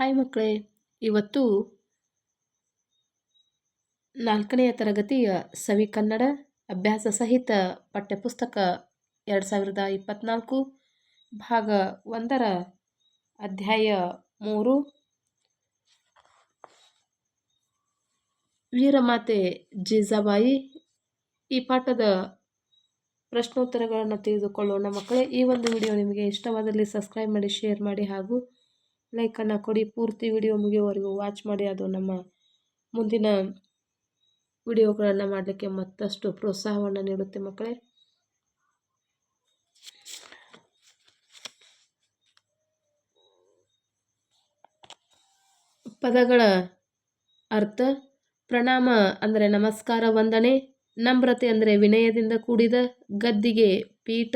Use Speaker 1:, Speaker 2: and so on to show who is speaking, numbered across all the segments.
Speaker 1: Hi ಮಕ್ಕಳೇ, ಇವತ್ತು ನಾಲ್ಕನೆಯ ತರಗತಿಯ ಸವಿ ಕನ್ನಡ ಅಭ್ಯಾಸ ಸಹಿತ ಪಠ್ಯಪುಸ್ತಕ ಎರಡು ಸಾವಿರದ ಇಪ್ಪತ್ತ್ನಾಲ್ಕು ಭಾಗ ಒಂದರ ಅಧ್ಯಾಯ ಮೂರು. ವೀರಮಾತೆ ಜೀಜಾಬಾಯಿ, ಈ ಪಾಠದ ಪ್ರಶ್ನೋತ್ತರಗಳನ್ನು ತಿಳಿದುಕೊಳ್ಳೋಣ ಮಕ್ಕಳೇ. ಈ ಒಂದು ವಿಡಿಯೋ ನಿಮಗೆ ಇಷ್ಟವಾದಲ್ಲಿ ಸಬ್ಸ್ಕ್ರೈಬ್ ಮಾಡಿ, ಶೇರ್ ಮಾಡಿ ಹಾಗೂ ಲೈಕನ್ನು ಕೊಡಿ, ಪೂರ್ತಿ ವಿಡಿಯೋ ಮುಗಿಯುವವರೆಗೂ ವಾಚ್ ಮಾಡಿ, ಅದು ನಮ್ಮ ಮುಂದಿನ ವಿಡಿಯೋಗಳನ್ನು ಮಾಡಲಿಕ್ಕೆ ಮತ್ತಷ್ಟು ಪ್ರೋತ್ಸಾಹವನ್ನು ನೀಡುತ್ತೆ ಮಕ್ಕಳೇ. ಪದಗಳ ಅರ್ಥ, ಪ್ರಣಾಮ ಅಂದರೆ ನಮಸ್ಕಾರ, ವಂದನೆ, ನಮ್ರತೆ ಅಂದರೆ ವಿನಯದಿಂದ ಕೂಡಿದ ಗದ್ದಿಗೆ ಪೀಠ,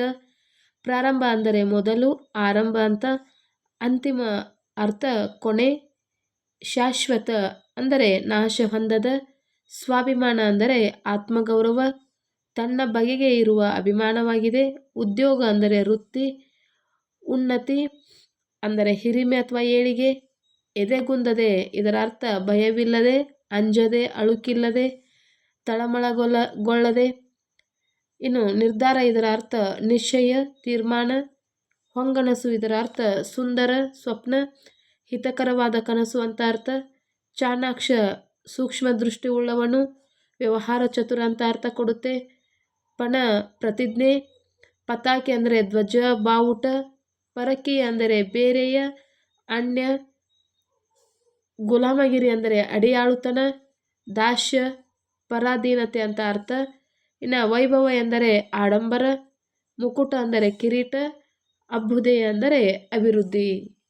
Speaker 1: ಪ್ರಾರಂಭ ಅಂದರೆ ಮೊದಲು, ಆರಂಭ ಅಂತ ಅಂತಿಮ ಅರ್ಥ ಕೊನೆ ಶಾಶ್ವತ ಅಂದರೆ ನಾಶ ಹೊಂದದ ಸ್ವಾಭಿಮಾನ ಅಂದರೆ ಆತ್ಮಗೌರವ. ತನ್ನ ಬಗೆಗೆ ಇರುವ ಅಭಿಮಾನವಾಗಿದೆ. ಉದ್ಯೋಗ ಅಂದರೆ ವೃತ್ತಿ, ಉನ್ನತಿ ಅಂದರೆ ಹಿರಿಮೆ ಅಥವಾ ಏಳಿಗೆ. ಎದೆಗುಂದದೆ ಇದರ ಅರ್ಥ ಭಯವಿಲ್ಲದೆ, ಅಂಜದೆ, ಅಳುಕಿಲ್ಲದೆ ತಳಮಳಗೊಳ್ಳಗೊಳ್ಳದೆ ಇನ್ನು ನಿರ್ಧಾರ ಇದರ ಅರ್ಥ ನಿಶ್ಚಯ, ತೀರ್ಮಾನ. ಹೊಂಗನಸು ಇದರ ಅರ್ಥ ಸುಂದರ, ಸ್ವಪ್ನ, ಹಿತಕರವಾದ ಕನಸು ಅಂತ ಅರ್ಥ. ಚಾಣಾಕ್ಷ ಸೂಕ್ಷ್ಮ ದೃಷ್ಟಿ ಉಳ್ಳವನು ವ್ಯವಹಾರ ಚತುರ ಅಂತ ಅರ್ಥ ಕೊಡುತ್ತೆ. ಪಣ ಪ್ರತಿಜ್ಞೆ, ಪತಾಕೆ ಅಂದರೆ ಧ್ವಜ, ಬಾವುಟ, ಪರಕಿ ಅಂದರೆ ಬೇರೆಯ ಅಣ್ಯ ಗುಲಾಮಗಿರಿ ಅಂದರೆ ಅಡಿಯಾಳುತನ, ದಾಸ್ಯ, ಪರಾಧೀನತೆ ಅಂತ ಅರ್ಥ. ಇನ್ನು ವೈಭವ ಎಂದರೆ ಆಡಂಬರ, ಮುಕುಟ ಅಂದರೆ ಕಿರೀಟ ಅಭ್ಯುದಯ ಅಂದರೆ ಅಭಿವೃದ್ಧಿ.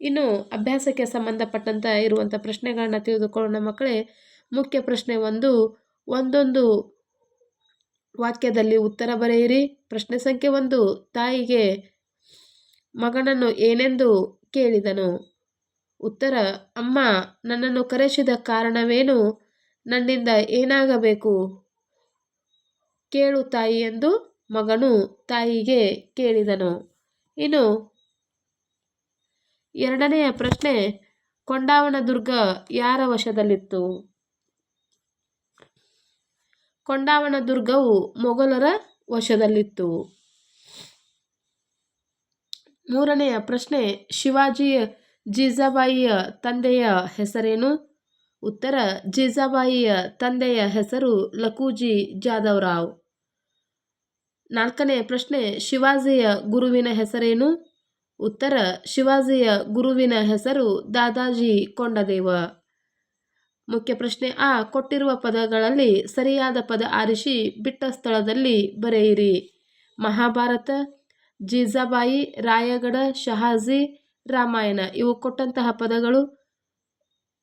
Speaker 1: ಇನ್ನು ಅಭ್ಯಾಸಕ್ಕೆ ಸಂಬಂಧಪಟ್ಟಂತ ಇರುವಂಥ ಪ್ರಶ್ನೆಗಳನ್ನ ತಿಳಿದುಕೊಳ್ಳೋಣ ಮಕ್ಕಳೇ. ಮುಖ್ಯ ಪ್ರಶ್ನೆ ಒಂದು, ಒಂದೊಂದು ವಾಕ್ಯದಲ್ಲಿ ಉತ್ತರ ಬರೆಯಿರಿ. ಪ್ರಶ್ನೆ ಸಂಖ್ಯೆ ಒಂದು, ತಾಯಿಗೆ ಮಗನನ್ನು ಏನೆಂದು ಕೇಳಿದನು. ಉತ್ತರ, ಅಮ್ಮ, ನನ್ನನ್ನು ಕರೆಸಿದ ಕಾರಣವೇನು? ನನ್ನಿಂದ ಏನಾಗಬೇಕು? ಕೇಳು ತಾಯಿ ಎಂದು ಮಗನು ತಾಯಿಗೆ ಕೇಳಿದನು. ಇನ್ನು ಎರಡನೆಯ ಪ್ರಶ್ನೆ ಕೊಂಡಾವಣ ದುರ್ಗ ಯಾರ ವಶದಲ್ಲಿತ್ತು? ಕೊಂಡಾವಣ ದುರ್ಗವು ಮೊಘಲರ ವಶದಲ್ಲಿತ್ತು. ಮೂರನೆಯ ಪ್ರಶ್ನೆ ಶಿವಾಜಿಯ ಜೀಜಾಬಾಯಿಯ ತಂದೆಯ ಹೆಸರೇನು? ಉತ್ತರ, ಜೀಜಾಬಾಯಿಯ ತಂದೆಯ ಹೆಸರು ಲಕೂಜಿ ಜಾಧವರಾವ್ ನಾಲ್ಕನೆಯ ಪ್ರಶ್ನೆ, ಶಿವಾಜಿಯ ಗುರುವಿನ ಹೆಸರೇನು? ಉತ್ತರ, ಶಿವಾಜಿಯ ಗುರುವಿನ ಹೆಸರು ದಾದಾಜಿ ಕೊಂಡದೇವ. ಮುಖ್ಯ ಪ್ರಶ್ನೆ, ಆ ಕೊಟ್ಟಿರುವ ಪದಗಳಲ್ಲಿ ಸರಿಯಾದ ಪದ ಆರಿಸಿ ಬಿಟ್ಟ ಸ್ಥಳದಲ್ಲಿ ಬರೆಯಿರಿ. ಮಹಾಭಾರತ, ಜೀಜಾಬಾಯಿ ರಾಯಗಢ ಶಹಾಜಿ, ರಾಮಾಯಣ, ಇವು ಕೊಟ್ಟಂತಹ ಪದಗಳು.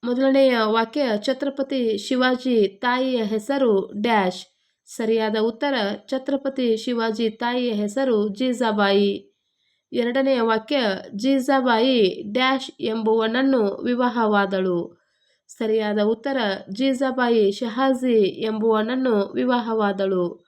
Speaker 1: ಮೊದಲನೆಯ ವಾಕ್ಯ, ಛತ್ರಪತಿ ಶಿವಾಜಿ ತಾಯಿಯ ಹೆಸರು ಡ್ಯಾಶ್. ಸರಿಯಾದ ಉತ್ತರ, ಛತ್ರಪತಿ ಶಿವಾಜಿ ತಾಯಿಯ ಹೆಸರು ಜೀಜಾಬಾಯಿ. ಎರಡನೆಯ ವಾಕ್ಯ, ಜೀಜಾಬಾಯಿ ಡ್ಯಾಶ್ ಎಂಬುವನನ್ನು ವಿವಾಹವಾದಳು. ಸರಿಯಾದ ಉತ್ತರ, ಜೀಜಾಬಾಯಿ ಶಹಾಜಿ ಎಂಬುವನನ್ನು ವಿವಾಹವಾದಳು.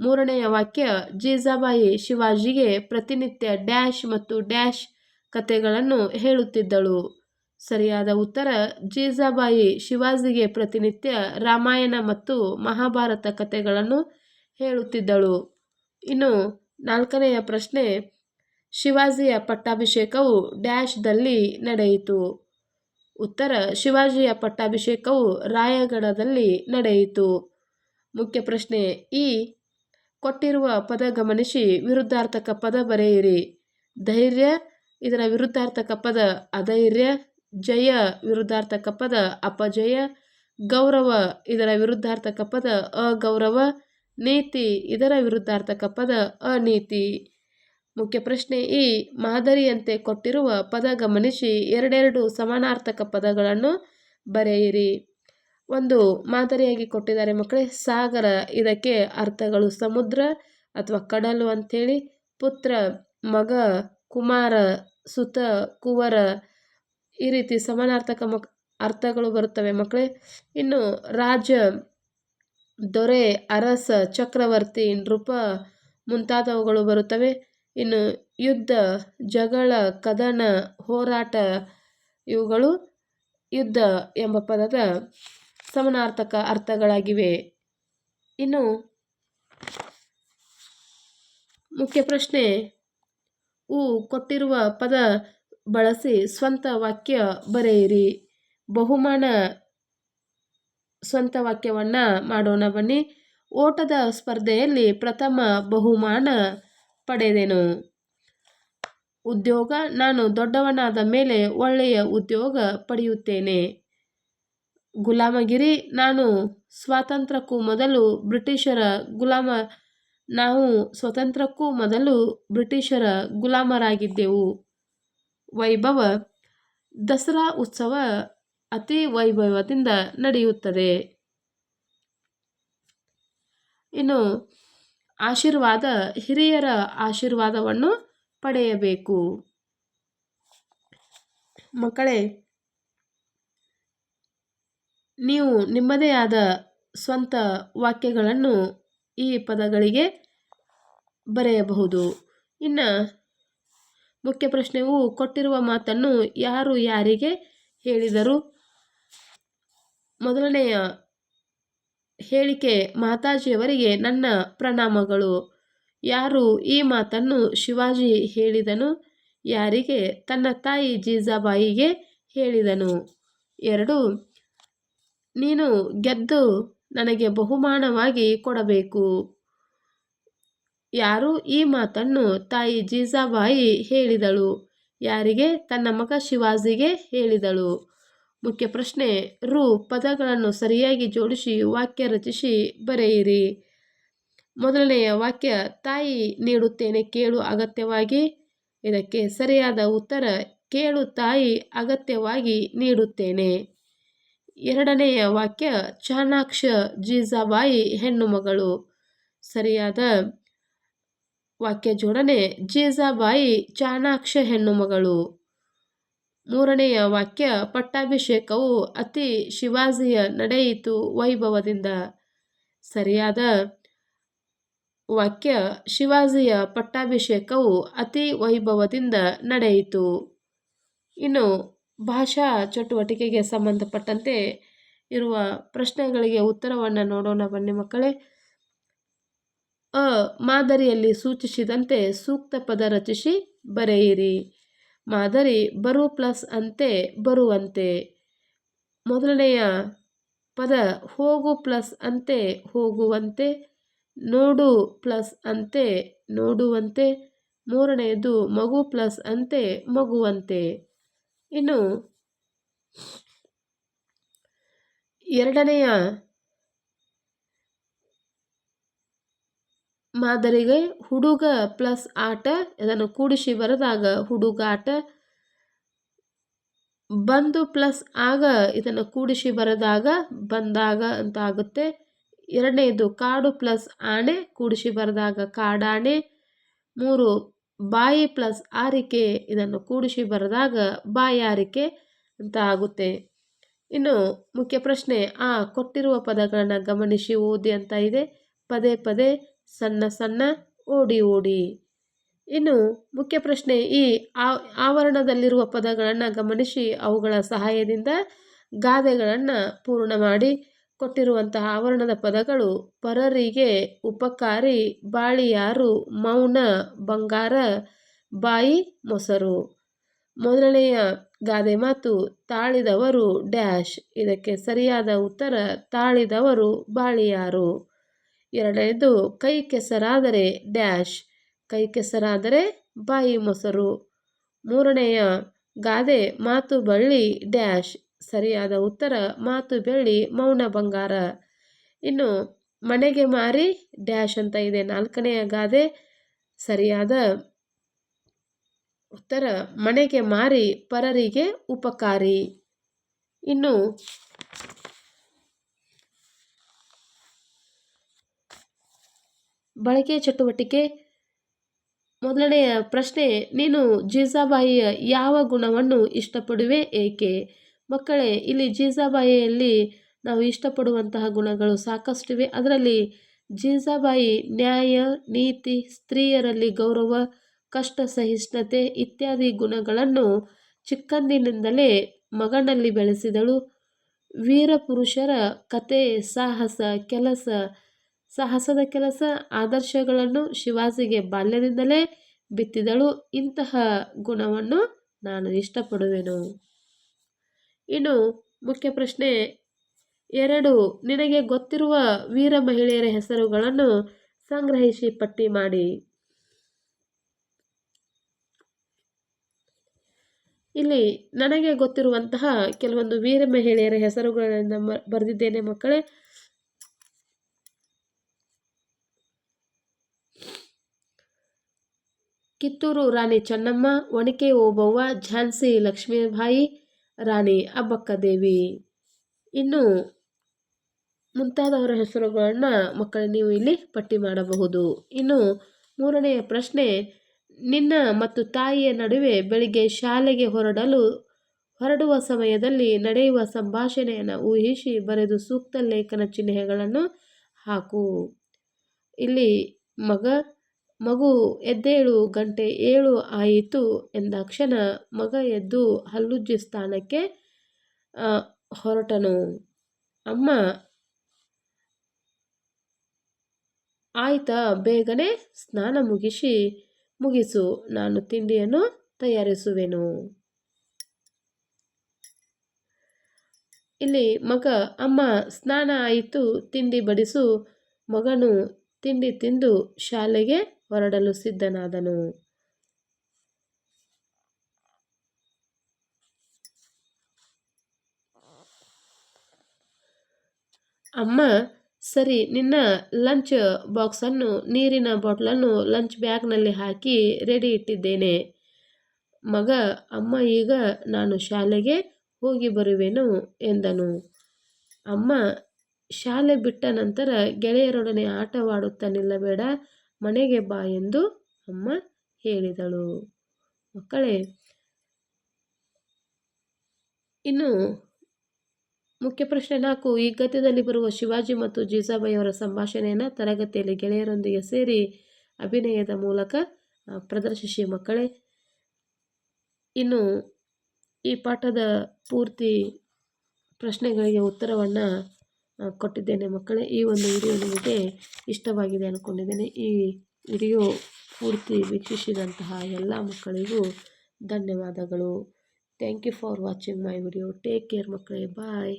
Speaker 1: ಮೂರನೆಯ ವಾಕ್ಯ, ಜೀಜಾಬಾಯಿ ಶಿವಾಜಿಗೆ ಪ್ರತಿನಿತ್ಯ ಡ್ಯಾಶ್ ಮತ್ತು ಡ್ಯಾಶ್ ಕಥೆಗಳನ್ನು ಹೇಳುತ್ತಿದ್ದಳು. ಸರಿಯಾದ ಉತ್ತರ, ಜೀಜಾಬಾಯಿ ಶಿವಾಜಿಗೆ ಪ್ರತಿನಿತ್ಯ ರಾಮಾಯಣ ಮತ್ತು ಮಹಾಭಾರತ ಕಥೆಗಳನ್ನು ಹೇಳುತ್ತಿದ್ದಳು. ಇನ್ನು ನಾಲ್ಕನೆಯ ಪ್ರಶ್ನೆ, ಶಿವಾಜಿಯ ಪಟ್ಟಾಭಿಷೇಕವು ಡ್ಯಾಶ್ದಲ್ಲಿ ನಡೆಯಿತು. ಉತ್ತರ, ಶಿವಾಜಿಯ ಪಟ್ಟಾಭಿಷೇಕವು ರಾಯಗಢದಲ್ಲಿ ನಡೆಯಿತು. ಮುಖ್ಯ ಪ್ರಶ್ನೆ, ಈ ಕೊಟ್ಟಿರುವ ಪದ ಗಮನಿಸಿ ವಿರುದ್ಧಾರ್ಥಕ ಪದ ಬರೆಯಿರಿ. ಧೈರ್ಯ, ಇದರ ವಿರುದ್ಧಾರ್ಥಕ ಪದ ಅಧೈರ್ಯ ಜಯ ವಿರುದ್ಧಾರ್ಥಕ ಪದ ಅಪಜಯ ಗೌರವ ಇದರ ವಿರುದ್ಧಾರ್ಥಕ ಪದ ಅಗೌರವ ನೀತಿ ಇದರ ವಿರುದ್ಧಾರ್ಥಕ ಪದ ಅನೀತಿ ಮುಖ್ಯ ಪ್ರಶ್ನೆ ಈ, ಮಾದರಿಯಂತೆ ಕೊಟ್ಟಿರುವ ಪದ ಗಮನಿಸಿ ಎರಡೆರಡು ಸಮಾನಾರ್ಥಕ ಪದಗಳನ್ನು ಬರೆಯಿರಿ. ಒಂದು, ಮಾದರಿಯಾಗಿ ಕೊಟ್ಟಿದ್ದಾರೆ ಮಕ್ಕಳೇ, ಸಾಗರ, ಇದಕ್ಕೆ ಅರ್ಥಗಳು ಸಮುದ್ರ ಅಥವಾ ಕಡಲು ಅಂಥೇಳಿ, ಪುತ್ರ, ಮಗ, ಕುಮಾರ, ಸುತ, ಕುವರ ಈ ರೀತಿ ಸಮಾನಾರ್ಥಕ ಮಕ್, ಅರ್ಥಗಳು ಬರುತ್ತವೆ. ಮಕ್ಕಳೇ, ಇನ್ನು ರಾಜ ದೊರೆ, ಅರಸ, ಚಕ್ರವರ್ತಿ, ನೃಪ ಮುಂತಾದವುಗಳು ಬರುತ್ತವೆ. ಇನ್ನು ಯುದ್ಧ, ಜಗಳ, ಕದನ, ಹೋರಾಟ ಇವುಗಳು ಯುದ್ಧ ಎಂಬ ಪದದ ಸಮಾನಾರ್ಥಕ ಅರ್ಥಗಳಾಗಿವೆ. ಇನ್ನು ಮುಖ್ಯ ಪ್ರಶ್ನೆ ಉ ಕೊಟ್ಟಿರುವ ಪದ ಬಳಸಿ ಸ್ವಂತ ವಾಕ್ಯ ಬರೆಯಿರಿ. ಬಹುಮಾನ ಸ್ವಂತ ವಾಕ್ಯವನ್ನು ಮಾಡೋಣ ಬನ್ನಿ. ಓಟದ ಸ್ಪರ್ಧೆಯಲ್ಲಿ ಪ್ರಥಮ ಬಹುಮಾನ ಪಡೆದೆನು. ಉದ್ಯೋಗ, ನಾನು ದೊಡ್ಡವನಾದ ಮೇಲೆ ಒಳ್ಳೆಯ ಉದ್ಯೋಗ ಪಡೆಯುತ್ತೇನೆ. ಗುಲಾಮಗಿರಿ, ನಾನು ಸ್ವಾತಂತ್ರ್ಯಕ್ಕೂ ಮೊದಲು ಬ್ರಿಟಿಷರ ಗುಲಾಮ, ನಾವು ಸ್ವತಂತ್ರಕ್ಕೂ ಮೊದಲು ಬ್ರಿಟಿಷರ ಗುಲಾಮರಾಗಿದ್ದೆವು. ವೈಭವ ದಸರಾ ಉತ್ಸವ ಅತಿ ವೈಭವದಿಂದ ನಡೆಯುತ್ತದೆ. ಇನ್ನು ಆಶೀರ್ವಾದ, ಹಿರಿಯರ ಆಶೀರ್ವಾದವನ್ನು ಪಡೆಯಬೇಕು. ಮಕ್ಕಳೇ, ನೀವು ನಿಮ್ಮದೇ ಆದ ಸ್ವಂತ ವಾಕ್ಯಗಳನ್ನು ಈ ಪದಗಳಿಗೆ ಬರೆಯಬಹುದು. ಇನ್ನು ಮುಖ್ಯ ಪ್ರಶ್ನೆಯು ಕೊಟ್ಟಿರುವ ಮಾತನ್ನು ಯಾರು ಯಾರಿಗೆ ಹೇಳಿದರು? ಮೊದಲನೆಯ ಹೇಳಿಕೆ, ಮಾತಾಜಿಯವರಿಗೆ ನನ್ನ ಪ್ರಣಾಮಗಳು. ಯಾರು ಈ ಮಾತನ್ನು ಶಿವಾಜಿ ಹೇಳಿದನು? ಯಾರಿಗೆ? ತನ್ನ ತಾಯಿ ಜೀಜಾಬಾಯಿಗೆ ಹೇಳಿದನು. ಎರಡು, ನೀನು ಗೆದ್ದು ನನಗೆ ಬಹುಮಾನವಾಗಿ ಕೊಡಬೇಕು. ಯಾರು ಈ ಮಾತನ್ನು ತಾಯಿ ಜೀಜಾಬಾಯಿ ಹೇಳಿದಳು. ಯಾರಿಗೆ? ತನ್ನ ಮಗ ಶಿವಾಜಿಗೆ ಹೇಳಿದಳು. ಮುಖ್ಯ ಪ್ರಶ್ನೆ, ರು, ಪದಗಳನ್ನು ಸರಿಯಾಗಿ ಜೋಡಿಸಿ ವಾಕ್ಯ ರಚಿಸಿ ಬರೆಯಿರಿ. ಮೊದಲನೆಯ ವಾಕ್ಯ, ತಾಯಿ ನೀಡುತ್ತೇನೆ ಕೇಳು ಅಗತ್ಯವಾಗಿ. ಇದಕ್ಕೆ ಸರಿಯಾದ ಉತ್ತರ, ಕೇಳು ತಾಯಿ ಅಗತ್ಯವಾಗಿ ನೀಡುತ್ತೇನೆ. ಎರಡನೆಯ ವಾಕ್ಯ, ಚಾಣಾಕ್ಷ ಜೀಜಾಬಾಯಿ ಹೆಣ್ಣು ಮಗಳು ಸರಿಯಾದ ವಾಕ್ಯ ಜೋಡಣೆ ಜೀಜಾಬಾಯಿ ಚಾಣಾಕ್ಷ ಹೆಣ್ಣುಮಗಳು ಮೂರನೆಯ ವಾಕ್ಯ, ಪಟ್ಟಾಭಿಷೇಕವು ಅತಿ ಶಿವಾಜಿಯ ನಡೆಯಿತು ವೈಭವದಿಂದ. ಸರಿಯಾದ ವಾಕ್ಯ, ಶಿವಾಜಿಯ ಪಟ್ಟಾಭಿಷೇಕವು ಅತಿ ವೈಭವದಿಂದ ನಡೆಯಿತು. ಇನ್ನು ಭಾಷಾ ಚಟುವಟಿಕೆಗೆ ಸಂಬಂಧಪಟ್ಟಂತೆ ಇರುವ ಪ್ರಶ್ನೆಗಳಿಗೆ ಉತ್ತರವನ್ನು ನೋಡೋಣ ಬನ್ನಿ ಮಕ್ಕಳೇ. ಅ ಮಾದರಿಯಲ್ಲಿ ಸೂಚಿಸಿದಂತೆ ಸೂಕ್ತ ಪದ ರಚಿಸಿ ಬರೆಯಿರಿ. ಮಾದರಿ ಬರು ಪ್ಲಸ್ ಅಂತೆ ಬರುವಂತೆ. ಮೊದಲನೆಯ ಪದ ಹೋಗು ಪ್ಲಸ್ ಅಂತೆ ಹೋಗುವಂತೆ. ನೋಡು ಪ್ಲಸ್ ಅಂತೆ ನೋಡುವಂತೆ. ಮೂರನೆಯದು ಮಗು ಪ್ಲಸ್ ಅಂತೆ ಮಗುವಂತೆ. ಇನ್ನು ಎರಡನೆಯ ಮಾದರಿಗೆ ಹುಡುಗ ಪ್ಲಸ್ ಆಟ ಇದನ್ನು ಕೂಡಿಸಿ ಬರೆದಾಗ ಹುಡುಗಾಟ ಬಂದು ಪ್ಲಸ್ ಆಗ ಇದನ್ನು ಕೂಡಿಸಿ ಬರೆದಾಗ ಬಂದಾಗ ಅಂತ ಆಗುತ್ತೆ ಎರಡನೇದು ಕಾಡು ಪ್ಲಸ್ ಆಣೆ ಕೂಡಿಸಿ ಬರೆದಾಗ ಕಾಡಾಣೆ. ಮೂರು ಬಾಯಿ ಪ್ಲಸ್ ಆರಿಕೆ ಇದನ್ನು ಕೂಡಿಸಿ ಬರೆದಾಗ ಬಾಯಾರಿಕೆ ಅಂತ ಆಗುತ್ತೆ ಇನ್ನು ಮುಖ್ಯ ಪ್ರಶ್ನೆ, ಆ ಕೊಟ್ಟಿರುವ ಪದಗಳನ್ನು ಗಮನಿಸಿ ಓದಿ ಅಂತ ಇದೆ. ಪದೇ ಪದೇ ಸಣ್ಣ ಸಣ್ಣ ಓಡಿ ಓಡಿ. ಇನ್ನು ಮುಖ್ಯ ಪ್ರಶ್ನೆ ಈ ಆವರಣದಲ್ಲಿರುವ ಪದಗಳನ್ನು ಗಮನಿಸಿ ಅವುಗಳ ಸಹಾಯದಿಂದ ಗಾದೆಗಳನ್ನು ಪೂರ್ಣ ಮಾಡಿ ಕೊಟ್ಟಿರುವಂತಹ ಆವರಣದ ಪದಗಳು ಪರರಿಗೆ ಉಪಕಾರಿ, ಬಾಳಿಯಾರು, ಮೌನ, ಬಂಗಾರ, ಬಾಯಿ, ಮೊಸರು. ಮೊದಲನೆಯ ಗಾದೆ ಮಾತು ತಾಳಿದವರು ಡ್ಯಾಶ್. ಇದಕ್ಕೆ ಸರಿಯಾದ ಉತ್ತರ ತಾಳಿದವರು ಬಾಳಿಯಾರು. ಎರಡನೇದು, ಕೈ ಕೆಸರಾದರೆ ಡ್ಯಾಶ್, ಕೈ ಕೆಸರಾದರೆ ಬಾಯಿ ಮೊಸರು. ಮೂರನೆಯ, ಗಾದೆ ಮಾತು ಬಳ್ಳಿ ಡ್ಯಾಶ್, ಸರಿಯಾದ ಉತ್ತರ ಮಾತು ಬೆಳ್ಳಿ ಮೌನ ಬಂಗಾರ. ಇನ್ನು, ಮನೆಗೆ ಮಾರಿ ಡ್ಯಾಶ್ ಅಂತ ಇದೆ. ನಾಲ್ಕನೆಯ ಗಾದೆ, ಸರಿಯಾದ ಉತ್ತರ ಮನೆಗೆ ಮಾರಿ ಪರರಿಗೆ ಉಪಕಾರಿ. ಇನ್ನು ಬಳಕೆ ಚಟುವಟಿಕೆ. ಮೊದಲನೆಯ ಪ್ರಶ್ನೆ, ನೀನು ಜೀಜಾಬಾಯಿಯ ಯಾವ ಗುಣವನ್ನು ಇಷ್ಟಪಡುವೆ ಏಕೆ? ಮಕ್ಕಳೇ, ಇಲ್ಲಿ ಜೀಜಾಬಾಯಿಯಲ್ಲಿ ನಾವು ಇಷ್ಟಪಡುವಂತಹ ಗುಣಗಳು ಸಾಕಷ್ಟಿವೆ. ಅದರಲ್ಲಿ ಜೀಜಾಬಾಯಿ ನ್ಯಾಯ, ನೀತಿ, ಸ್ತ್ರೀಯರಲ್ಲಿ ಗೌರವ, ಕಷ್ಟ, ಸಹಿಷ್ಣುತೆ ಇತ್ಯಾದಿ ಗುಣಗಳನ್ನು ಚಿಕ್ಕಂದಿನಿಂದಲೇ ಮಗನಲ್ಲಿ ಬೆಳೆಸಿದಳು. ವೀರ ಪುರುಷರ ಕತೆ, ಸಾಹಸ, ಕೆಲಸ ಸಾಹಸದ ಕೆಲಸ ಆದರ್ಶಗಳನ್ನು ಶಿವಾಜಿಗೆ ಬಾಲ್ಯದಿಂದಲೇ ಬಿತ್ತಿದಳು. ಇಂತಹ ಗುಣವನ್ನು ನಾನು ಇಷ್ಟಪಡುವೆನು. ಇನ್ನು ಮುಖ್ಯ ಪ್ರಶ್ನೆ, ಎರಡು, ನಿನಗೆ ಗೊತ್ತಿರುವ ವೀರ ಮಹಿಳೆಯರ ಹೆಸರುಗಳನ್ನು ಸಂಗ್ರಹಿಸಿ ಪಟ್ಟಿ ಮಾಡಿ. ಇಲ್ಲಿ, ನನಗೆ ಗೊತ್ತಿರುವಂತಹ ಕೆಲವೊಂದು ವೀರ ಮಹಿಳೆಯರ ಹೆಸರುಗಳನ್ನು ಬರೆದಿದ್ದೇನೆ ಮಕ್ಕಳೇ. ಕಿತ್ತೂರು ರಾಣಿ ಚೆನ್ನಮ್ಮ ಒಣಕೆ ಓಬವ್ವ, ಝಾನ್ಸಿ ಲಕ್ಷ್ಮೀಬಾಯಿ, ರಾಣಿ ಅಬ್ಬಕ್ಕದೇವಿ. ಇನ್ನು ಮುಂತಾದವರ ಹೆಸರುಗಳನ್ನು ಮಕ್ಕಳು, ನೀವು ಇಲ್ಲಿ ಪಟ್ಟಿ ಮಾಡಬಹುದು. ಇನ್ನು ಮೂರನೆಯ ಪ್ರಶ್ನೆ, ನಿನ್ನ ಮತ್ತು ತಾಯಿಯ ನಡುವೆ ಬೆಳಿಗ್ಗೆ ಶಾಲೆಗೆ ಹೊರಡಲು, ಹೊರಡುವ ಸಮಯದಲ್ಲಿ ನಡೆಯುವ ಸಂಭಾಷಣೆಯನ್ನು ಊಹಿಸಿ ಬರೆದು ಸೂಕ್ತ ಲೇಖನ ಚಿಹ್ನೆಗಳನ್ನು ಹಾಕು. ಇಲ್ಲಿ ಮಗ ಮಗು ಎದ್ದೇಳು ಗಂಟೆ ಏಳು ಆಯಿತು ಎಂದಾಕ್ಷಣ ಮಗ ಎದ್ದು ಹಲ್ಲುಜ್ಜಿ ಸ್ಥಾನಕ್ಕೆ ಹೊರಟನು. ಅಮ್ಮ, ಆಯ್ತಾ ಬೇಗನೆ? ಸ್ನಾನ ಮುಗಿಸಿ, ಮುಗಿಸು, ನಾನು ತಿಂಡಿಯನ್ನು ತಯಾರಿಸುವೆನು. ಇಲ್ಲಿ ಮಗ, ಅಮ್ಮ, ಸ್ನಾನ ಆಯಿತು, ತಿಂಡಿ ಬಡಿಸು. ಮಗನು ತಿಂಡಿ ತಿಂದು ಶಾಲೆಗೆ ಹೊರಡಲು ಸಿದ್ಧನಾದನು. ಅಮ್ಮ, ಸರಿ, ನಿನ್ನ ಲಂಚ್ ಬಾಕ್ಸನ್ನು, ನೀರಿನ ಬಾಟ್ಲನ್ನು ಲಂಚ್ ಬ್ಯಾಗ್ನಲ್ಲಿ ಹಾಕಿ ರೆಡಿ ಇಟ್ಟಿದ್ದೇನೆ. ಮಗ, ಅಮ್ಮ, ಈಗ ನಾನು ಶಾಲೆಗೆ ಹೋಗಿ ಬರುವೆನು ಎಂದನು. ಅಮ್ಮ, ಶಾಲೆ ಬಿಟ್ಟ ನಂತರ ಗೆಳೆಯರೊಡನೆ ಆಟವಾಡುತ್ತಾ ನಿಲ್ಲಬೇಡ. ಮನೆಗೆ ಬಾ ಎಂದು ಅಮ್ಮ ಹೇಳಿದಳು. ಮಕ್ಕಳೇ, ಇನ್ನು ಮುಖ್ಯ ಪ್ರಶ್ನೆ ನಾಲ್ಕು. ಈ ಗದ್ಯದಲ್ಲಿ ಬರುವ ಶಿವಾಜಿ ಮತ್ತು ಜೀಜಾಬಾಯಿಯವರ ಸಂಭಾಷಣೆಯನ್ನು ತರಗತಿಯಲ್ಲಿ ಗೆಳೆಯರೊಂದಿಗೆ ಸೇರಿ ಅಭಿನಯದ ಮೂಲಕ ಪ್ರದರ್ಶಿಸಿ. ಮಕ್ಕಳೇ, ಇನ್ನು ಈ ಪಾಠದ ಪೂರ್ತಿ ಪ್ರಶ್ನೆಗಳಿಗೆ ಉತ್ತರವನ್ನು ಕೊಟ್ಟಿದ್ದೇನೆ. ಮಕ್ಕಳೇ, ಈ ಒಂದು ವಿಡಿಯೋ ನಿಮಗೆ ಇಷ್ಟವಾಗಿದೆ ಅಂದ್ಕೊಂಡಿದ್ದೇನೆ ಈ ವಿಡಿಯೋ ಪೂರ್ತಿ ವೀಕ್ಷಿಸಿದಂತಹ ಎಲ್ಲ ಮಕ್ಕಳಿಗೂ ಧನ್ಯವಾದಗಳು. Thank you for watching my video take care ಮಕ್ಕಳೇ. ಬಾಯ್